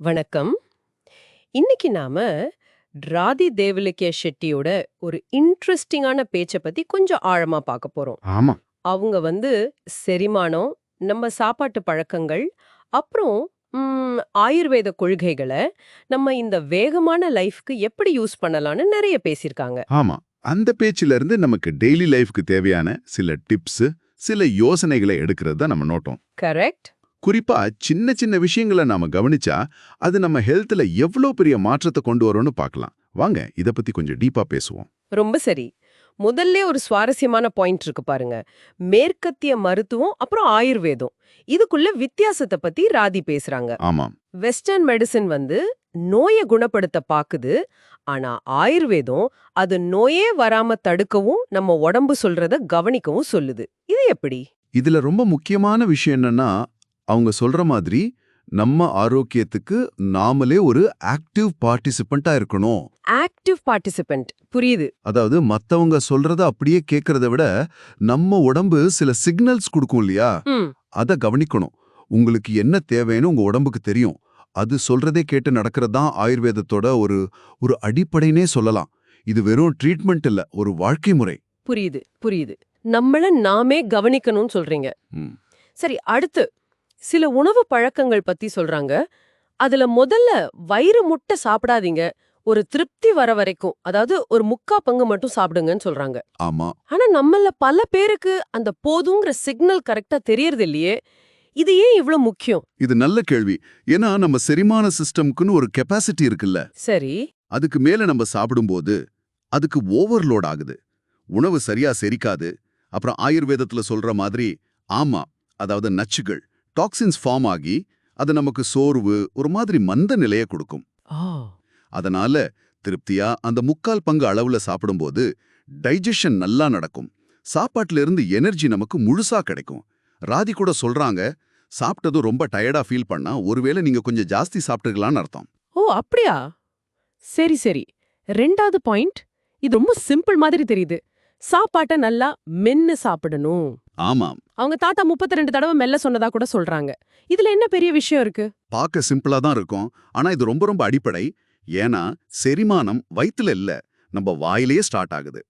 வணக்கம். இன்னைக்கு நாம ராதி தேவலிகே ஷெட்டியோட ஒரு இன்ட்ரெஸ்டிங்கான பேச்சை பத்தி கொஞ்சம் ஆழமா பார்க்க போறோம். ஆமா. அவங்க வந்து செரிமானம் நம்ம சாப்பாட்டு பழக்கங்கள் அப்புறம் ம், ஆயுர்வேத கொள்கைகளை நம்ம இந்த வேகமான லைஃப்க்கு எப்படி யூஸ் பண்ணலாம்னு நிறைய பேசியிருக்காங்க. ஆமா. அந்த பேச்சில இருந்து நமக்கு டெய்லி லைஃப்க்கு தேவையான சில டிப்ஸ் சில யோசனைகளை எடுக்கிறது தான் நம்ம நோட்டம். கரெக்ட். குறிப்பா சின்ன சின்ன விஷயங்களை நாம கவனிச்சா அது நம்ம ஹெல்த்ல எவ்வளோ பெரிய மாற்றத்தை கொண்டு வரும்னு பார்க்கலாம். வாங்க இத பத்தி கொஞ்சம் டீப்பா பேசுவோம். ரொம்ப சரி. முதல்ல ஒரு சுவாரஸ்யமான பாயிண்ட் இருக்கு பாருங்க. மேற்கத்திய மருத்துவம் அப்புறம் ஆயுர்வேதம். இதுக்குள்ள வித்தியாசத்தை பத்தி ராதி பேசுறாங்க. ஆமாம் வெஸ்டர்ன் மெடிசின் வந்து நோயை குணப்படுத்த பாக்குது. ஆனா ஆயுர்வேதம் அது நோயே வராம தடுக்கவும் நம்ம உடம்பு சொல்றத கவனிக்கவும் சொல்லுது. இது எப்படி? இதுல ரொம்ப முக்கியமான விஷயம் என்னன்னா அவங்க சொல்ற மாதிரி நம்ம ஆரோக்கியத்துக்கு நாமளே ஒரு ஆக்டிவ் பார்ட்டிசிபெண்டா இருக்கணும். ஆக்டிவ் பார்ட்டிசிபென்ட் புரியுது. அதாவது மத்தவங்க சொல்றத அப்படியே கேட்கறத விட நம்ம உடம்பு சில சிக்னல்ஸ் கொடுக்கும் இல்லையா? அத கவனிக்கணும். உங்களுக்கு என்ன தேவைன்னு உங்க உடம்புக்கு தெரியும். அது சொல்றதே கேட்டு நடக்கிறது தான் ஆயுர்வேதத்தோட ஒரு ஒரு அடிப்படைனே சொல்லலாம். இது வெறும் ட்ரீட்மெண்ட் இல்ல ஒரு வாழ்க்கை முறை. புரியுது புரியுது. நம்மள நாமே கவனிக்கணும்னு சொல்றீங்க. சரி அடுத்து. சில உணவு பழக்கங்கள் பத்தி சொல்றாங்க. அதுல முதல்ல வயிறு முட்டை சாப்பிடாதீங்க. ஒரு திருப்தி வர வரைக்கும் அதாவது ஒரு முக்கா பங்கு மட்டும் சாப்பிடுங்கன்னு சொல்றாங்க. ஆமா. ஆனா நம்மள பல பேருக்கு அந்த போதுங்கிற சிக்னல் கரெக்டா தெரியறது இல்லையே. இது ஏன் இவ்ளோ முக்கியம்? இது நல்ல கேள்வி. ஏன்னா நம்ம செரிமான சிஸ்டம்க்குன்னு ஒரு கெப்பாசிட்டி இருக்குல்ல. சரி. அதுக்கு மேல நம்ம சாப்பிடும்போது அதுக்கு ஓவர்லோட் ஆகுது. உணவு சரியா செரிக்காது. அப்புறம் ஆயுர்வேதத்துல சொல்ற மாதிரி ஆமா அதாவது நச்சுகள். டாக்ஸின்ஸ் ஃபார்ம் ஆகி அது நமக்கு சோர்வு ஒரு மாதிரி மந்த நிலையை கொடுக்கும். அதனால திருப்தியா அந்த முக்கால் பங்கு அளவுல சாப்பிடும்போது டைஜஷன் நல்லா நடக்கும். சாப்பாட்டுல இருந்து எனர்ஜி நமக்கு முழுசா கிடைக்கும். ராதி கூட சொல்றாங்க சாப்பிட்டதும் ரொம்ப டயர்டா ஃபீல் பண்ணா ஒருவேளை நீங்க கொஞ்சம் ஜாஸ்தி சாப்பிட்டுக்கலாம்னு அர்த்தம். ஓ அப்படியா? சரி சரி. ரெண்டாவது பாயிண்ட் இது ரொம்ப சிம்பிள் மாதிரி தெரியுது. சாப்பாட்டை நல்லா மென்னு சாப்பிடணும். ஆமாம். அவங்க தாத்தா முப்பத்தி ரெண்டு தடவை மெல்ல சொன்னதா கூட சொல்றாங்க. இதுல என்ன பெரிய விஷயம் இருக்கு? பார்க்க சிம்பிளா தான் இருக்கும். ஆனா இது ரொம்ப ரொம்ப அடிப்படை. ஏன்னா செரிமானம் வயித்துல இல்ல. நம்ம வாயிலேயே ஸ்டார்ட் ஆகுது.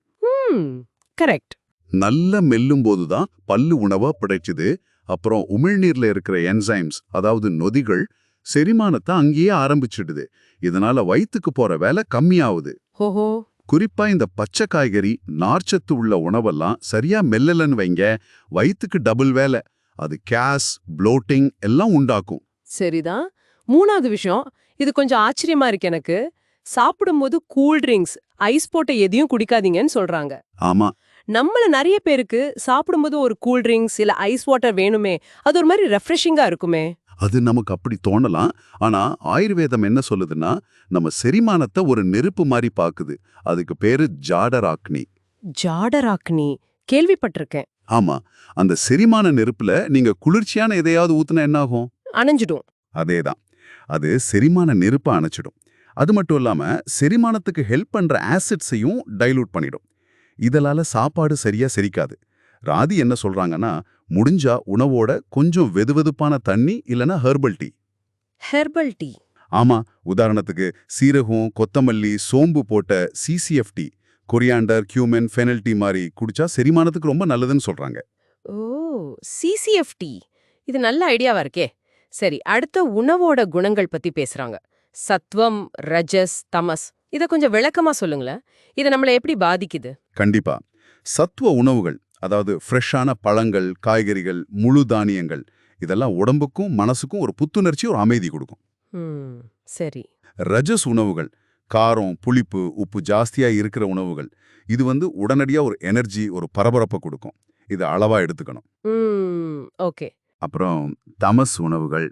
கரெக்ட். நல்ல மெல்லும் போதுதான் பல்லு உணவா பிடைச்சுது. அப்புறம் உமிழ்நீர்ல இருக்கிற என்சைம்ஸ் அதாவது நொதிகள் செரிமானத்தை அங்கேயே ஆரம்பிச்சிடுது. இதனால வயித்துக்கு போற வேலை கம்மியாகுது ஹோஹோ குறிப்பா இந்த பச்சை காய்கறி நார்ச்சத்து உள்ள உணவெல்லாம் சரியா மெல்லலன்னு வைங்க. வயித்துக்கு டபுள் வேலை. அது கேஸ் ப்ளோட்டிங் எல்லாம் உண்டாக்கும். சரிதான். மூணாவது விஷயம் இது கொஞ்சம் ஆச்சரியமா இருக்கு எனக்கு. சாப்பிடும்போது கூல் ட்ரிங்க்ஸ் ஐஸ் போட்ட எதையும் குடிக்காதீங்கன்னு சொல்றாங்க. ஆமா. நம்மள நிறைய பேருக்கு சாப்பிடும்போது ஒரு கூல் ட்ரிங்க்ஸ் இல்ல ஐஸ் வாட்டர் வேணுமே அது ஒரு மாதிரி ரெஃப்ரெஷிங்கா இருக்குமே. அது நமக்கு அப்படி தோணலாம். ஆனா ஆயுர்வேதம் என்ன சொல்லுதுன்னா நம்ம செரிமானத்தை ஒரு நெருப்பு மாதிரி பாக்குது. அதுக்கு பேரு ஜாடராக்னி. ஜாடராக்னி. கேள்விப்பட்டிருக்கேன். ஆமா. அந்த செரிமான நெருப்புல நீங்க குளிர்ச்சியான எதையாவது ஊத்துனா என்ன ஆகும் அணைஞ்சிடும். அதேதான். அது செரிமான நெருப்பை அணைச்சிடும். அது மட்டும் இல்லாம செரிமானத்துக்கு ஹெல்ப் பண்ற ஆசிட்ஸையும் டைலூட் பண்ணிடும். இதனால சாப்பாடு சரியா செரிக்காது. ராதி என்ன சொல்றாங்கன்னா முடிஞ்சா உணவோட கொஞ்சம் வெதுவெதுப்பான தண்ணி இல்லனா ஹெர்பல் டீ ஹெர்பல் டீ ஆமா உதாரணத்துக்கு சீரகம் கொத்தமல்லி சோம்பு போட்ட CCF tea coriander cumin fennel tea மாதிரி குடிச்சா செரிமானத்துக்கு ரொம்ப நல்லதுன்னு சொல்றாங்க. ஓ சிசிஎஃப்டி இது நல்ல ஐடியாவா இருக்கே. சரி அடுத்த உணவோட குணங்கள் பத்தி பேசுறாங்க. சத்வம் ரஜஸ் தமஸ் இத கொஞ்சம் விளக்கமா சொல்லுங்களேன். இது நம்மள எப்படி பாதிக்குது? கண்டிப்பா. சத்துவ உணவுகள் அதாவது ஃப்ரெஷ்ஷான பழங்கள் காய்கறிகள் முழு தானியங்கள் இதெல்லாம் உடம்புக்கும் மனசுக்கும் ஒரு புத்துணர்ச்சி ஒரு அமைதி கொடுக்கும். சரி. ரஜஸ் உணவுகள் காரம் புளிப்பு உப்பு ஜாஸ்தியா இருக்கிற உணவுகள் இது வந்து உடனடியா ஒரு எனர்ஜி ஒரு பரபரப்பை கொடுக்கும். இது அளவா எடுத்துக்கணும். ஓகே. அப்புறம் தமஸ் உணவுகள்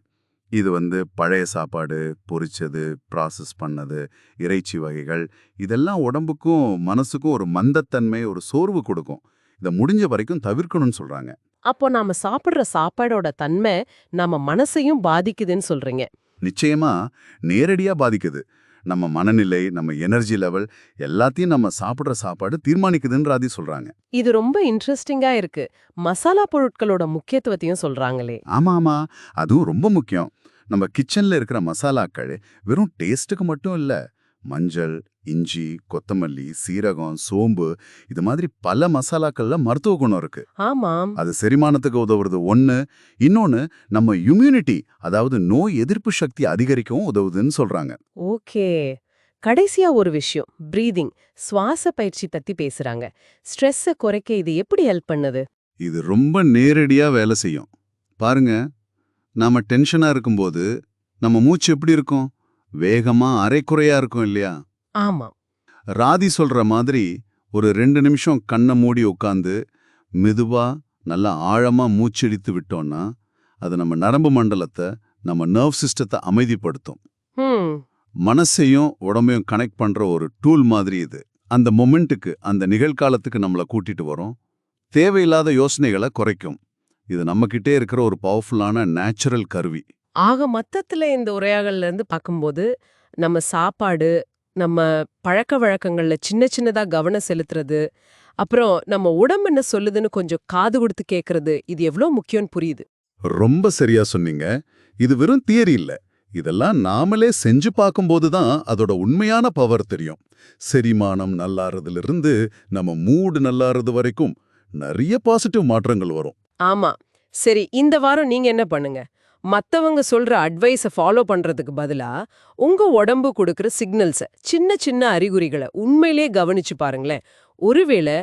இது வந்து பழைய சாப்பாடு பொரிச்சது ப்ராசஸ் பண்ணது இறைச்சி வகைகள் இதெல்லாம் உடம்புக்கும் மனசுக்கும் ஒரு மந்தத்தன்மை ஒரு சோர்வு கொடுக்கும். இதை முடிஞ்ச வரைக்கும் தவிர்க்கணும்னு சொல்றாங்க. அப்போ நாம சாப்பிடுற சாப்பாடோட தன்மை நம்ம மனசையும் பாதிக்குதுன்னு சொல்றீங்க. நிச்சயமா நேரடியா பாதிக்குது. நம்ம மனநிலை நம்ம எனர்ஜி லெவல் எல்லாத்தையும் நம்ம சாப்பிடுற சாப்பாடு தீர்மானிக்குதுன்னு ராதி சொல்றாங்க. இது ரொம்ப இன்ட்ரெஸ்டிங்கா இருக்கு. மசாலா பொருட்களோட முக்கியத்துவத்தையும் சொல்றாங்களே. ஆமா ஆமா. அதுவும் ரொம்ப முக்கியம். நம்ம கிச்சன்ல இருக்கிற மசாலாக்கள் வெறும் டேஸ்ட்டுக்கு மட்டும் இல்ல மஞ்சள் இஞ்சி கொத்தமல்லி சீரகம் சோம்பு இது மாதிரி பல மசாலாக்கள்ல மருத்துவ குணம் இருக்கு. ஆமாம் அது செரிமானத்துக்கு உதவுறது ஒண்ணு. இன்னொன்னு நம்ம இம்யூனிட்டி அதாவது நோய் எதிர்ப்பு சக்தி அதிகரிக்கவும் உதவுதுன்னு சொல்றாங்க. ஓகே. கடைசியா ஒரு விஷயம். பிரீதிங் சுவாச பயிற்சி பத்தி பேசுறாங்க. ஸ்ட்ரெஸ்ஸ குறைக்க இது எப்படி ஹெல்ப் பண்ணுது? இது ரொம்ப நேரடியா வேலை செய்யும். பாருங்க நாம டென்ஷனா இருக்கும்போது நம்ம மூச்சு எப்படி இருக்கும்? வேகமா அரைக்குறையா இருக்கும் இல்லையா? ஆமா. ராதி சொல்ற மாதிரி ஒரு ரெண்டு நிமிஷம் கண்ணை மூடி உட்காந்து மெதுவா நல்லா ஆழமா மூச்செடித்து விட்டோம்னா அது நம்ம நரம்பு மண்டலத்தை நம்ம நர்வ் சிஸ்டத்தை அமைதிப்படுத்தும். மனசையும் உடம்பையும் கனெக்ட் பண்ற ஒரு டூல் மாதிரி இது. அந்த மொமெண்ட்டுக்கு அந்த நிகழ்காலத்துக்கு நம்மளை கூட்டிட்டு வரும். தேவையில்லாத யோசனைகளை குறைக்கும். இது நம்மக்கிட்டே இருக்கிற ஒரு பவர்ஃபுல்லான நேச்சுரல் கருவி. ஆக மொத்தத்துல இந்த உரையாடல்ல இருந்து பார்க்கும்போது நம்ம சாப்பாடு நம்ம பழக்க வழக்கங்கள்ல சின்ன சின்னதா கவனம் செலுத்துறது அப்புறம் நம்ம உடம்பு என்ன சொல்லுதுன்னு கொஞ்சம் காது கொடுத்து கேக்குறது இது எவ்வளவு முக்கியம்னு புரியுது. ரொம்ப சரியா சொன்னீங்க. இது வெறும் தியரி இல்ல. இதெல்லாம் நாமளே செஞ்சு பார்க்கும்போது தான் அதோட உண்மையான பவர் தெரியும். செரிமானம் நல்லாறதுல இருந்து நம்ம மூடு நல்லாறது வரைக்கும் நிறைய பாசிட்டிவ் மாற்றங்கள் வரும். ஆமா. சரி இந்த வாரம் நீங்க என்ன பண்ணுங்க? மத்தவங்க சொல்ற அட்வைஸ ஃபாலோ பண்றதுக்கு பதிலா உங்க உடம்பு கொடுக்குற சிக்னல்ஸ சின்ன சின்ன அறிகுறிகளை உண்மையிலே கவனிச்சு பாருங்களேன். ஒருவேளை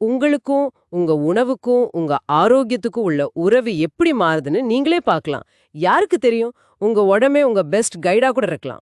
உங்களுக்கும் உங்க உணவுக்கும் உங்க ஆரோக்கியத்துக்கும் உள்ள உறவு எப்படி மாறுதுன்னு நீங்களே பார்க்கலாம். யாருக்கு தெரியும்? உங்க உடம்பே உங்க பெஸ்ட் கைடா கூட இருக்கலாம்.